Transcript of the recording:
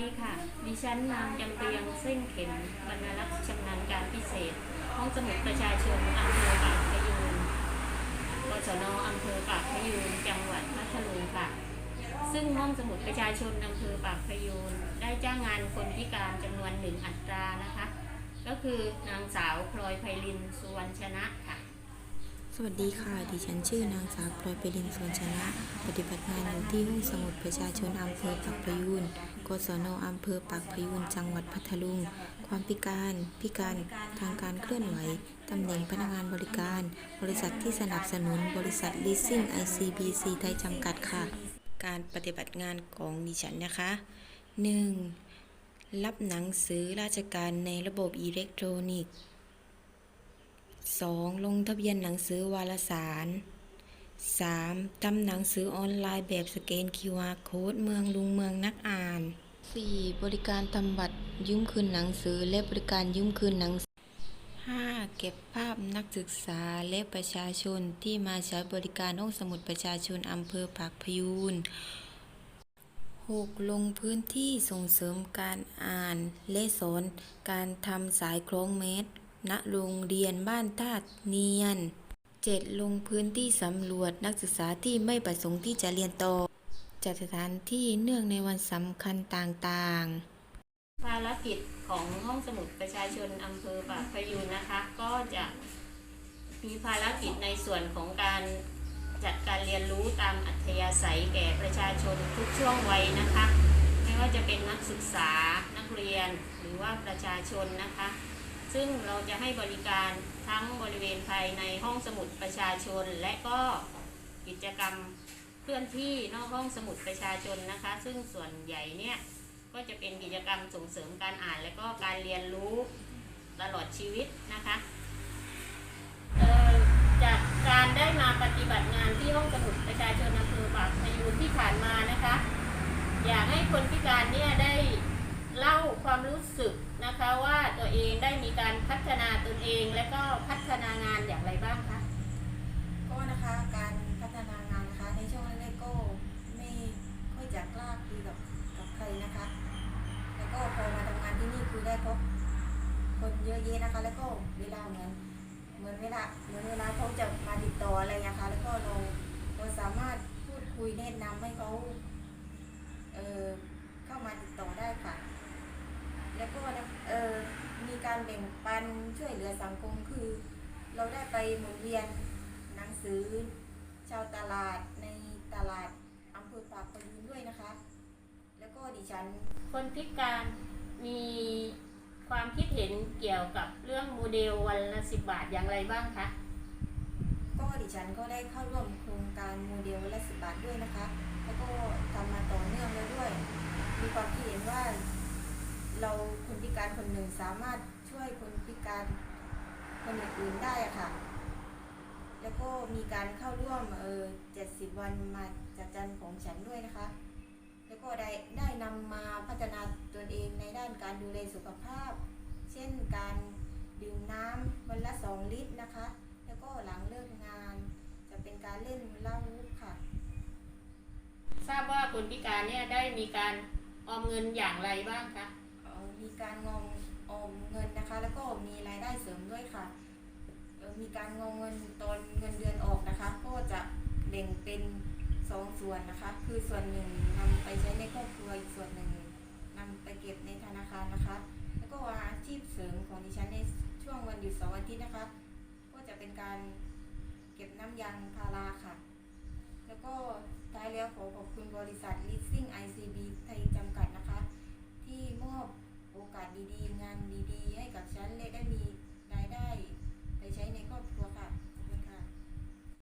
ดีค่ะ ดิฉันนางจำเรียงเส้นเข็มบรรณลักษ์ชำนาญการพิเศษ ห้องสมุดประชาชนอำเภอปากพยูนกศนอำเภอปากพยูนจังหวัดพัทลุงค่ะ ซึ่งห้องสมุดประชาชนอำเภอปากพยูนได้จ้างงานคนพิการจำนวนหนึ่งอัตรานะคะ ก็คือนางสาวพลอยไพลินสุวรรณชนะค่ะ วัสดีค่ะ ดิฉันชื่อนางสาวพลอยเปรินสวนชนะ ปฏิบัติงานอยู่ที่ห้องสมุดประชาชนอำเภอปากพยูนกศนอำเภอปากพยูนจังหวัดพัทลุง ความพิการ พิการทางการเคลื่อนไหว ตำแหน่งพนักงานบริการ บริษัทที่สนับสนุน บริษัท Leasing ICBC ไทยจำกัดค่ะ การปฏิบัติงานของดิฉันนะคะ 1. รับหนังสือราชการในระบบอิเล็กทรอนิกส์ 2. ลงทะเบียนหนังสือวารสาร 3. ทำหนังสือออนไลน์แบบสแกน QR Code เมืองลุงเมืองนักอ่าน 4. บริการทำบัตรยืมคืนหนังสือและบริการยืมคืนหนังสือ 5. เก็บภาพนักศึกษาและประชาชนที่มาใช้บริการห้องสมุดประชาชนอำเภอปากพยูน 6. ลงพื้นที่ส่งเสริมการอ่าน และสอนการทำสายคล้องเมตร ณโรงเรียนบ้านท่าเนียน 7. ลงพื้นที่สำรวจนักศึกษาที่ไม่ประสงค์ที่จะเรียนต่อ จัดสถานที่เนื่องในวันสำคัญต่างๆ ภารกิจของห้องสมุดประชาชนอำเภอปากพยูนนะคะ ก็จะมีภารกิจในส่วนของการจัดการเรียนรู้ตามอัธยาศัยแก่ประชาชนทุกช่วงวัยนะคะ ไม่ว่าจะเป็นนักศึกษานักเรียนหรือว่าประชาชนนะคะ ซึ่งเราจะให้บริการทั้งบริเวณภายในห้องสมุดประชาชน และก็กิจกรรมเคลื่อนที่นอกห้องสมุดประชาชนนะคะ ซึ่งส่วนใหญ่เนี่ยก็จะเป็นกิจกรรมส่งเสริมการอ่าน และก็การเรียนรู้ตลอดชีวิตนะคะจากการได้มาปฏิบัติงานที่ห้องสมุดประชาชนอำเภอปากพยูนที่ผ่านมานะคะ อยากให้คนพิการเนี่ยได้เล่าความรู้สึก นะคะว่าตัวเองได้มีการพัฒนาตนเองและก็พัฒนางานอย่างไรบ้างคะ ก็นะคะการพัฒนางานนะคะในช่วงแรกๆก็ไม่ค่อยจะกล้าคุยกับกับใครนะคะ แล้วก็พอมาทำงานที่นี่คือได้พบคนเยอะแยะนะคะ แล้วก็เวลาเหมือนเหมือนเวลาเหมือนเวลาเขาจะมาติดต่ออะไรอย่างเงี้ยค่ะแล้วก็เราเราสามารถพูดคุยแนะนำให้เขาเออเข้ามาติดต่อได้ค่ะ แล้วก็นะเอ่อมีการแบ่งปันช่วยเหลือ สังคมคือ เราได้ไปหมุนเวียนหนังสือ ชาวตลาดในตลาดอำเภอปากพยูนด้วยนะคะ แล้วก็ดิฉัน คนพิการมีความคิดเห็นเกี่ยวกับเรื่องโมเดลวันละสิบบาทอย่างไรบ้างคะ ก็ดิฉันก็ได้เข้าร่วมโครงการโมเดลละสิบบาทด้วยนะคะ แล้วก็ทำมาต่อเนื่องแล้วด้วย มีความคิดเห็นว่า เราคนพิการคนหนึ่งสามารถช่วยคนพิการ คนอื่นๆได้อะค่ะ แล้วก็มีการเข้าร่วมเออ70วันมาจัดจันของฉันด้วยนะคะ แล้วก็ได้ได้นำมาพัฒนาตนเองในด้านการดูแลสุขภาพ เช่นการดื่มน้ำวันละ2ลิตรนะคะ แล้วก็หลังเลิกงาน จะเป็นการเล่นเล่าวูบค่ะ ทราบว่าคนพิการเนี่ยได้มีการออมเงินอย่างไรบ้างคะ เอ่อมีการงอม ออมเงินนะคะ แล้วก็มีรายได้เสริมด้วยค่ะ มีการงอมเงินตอนเงินเดือนออกนะคะ ก็จะแบ่งเป็นสองส่วนนะคะ คือส่วนหนึ่งนำไปใช้ในครอบครัวอีกส่วนหนึ่งนำไปเก็บในธนาคารนะคะ แล้วก็อาชีพเสริมของดิฉันในช่วงวันหยุดเสาร์อาทิตย์นะคะ ก็จะเป็นการเก็บน้ำยางพาราค่ะ แล้วก็ท้ายแล้วขอขอบคุณบริษัท Leasing ICB ไทยจำกัด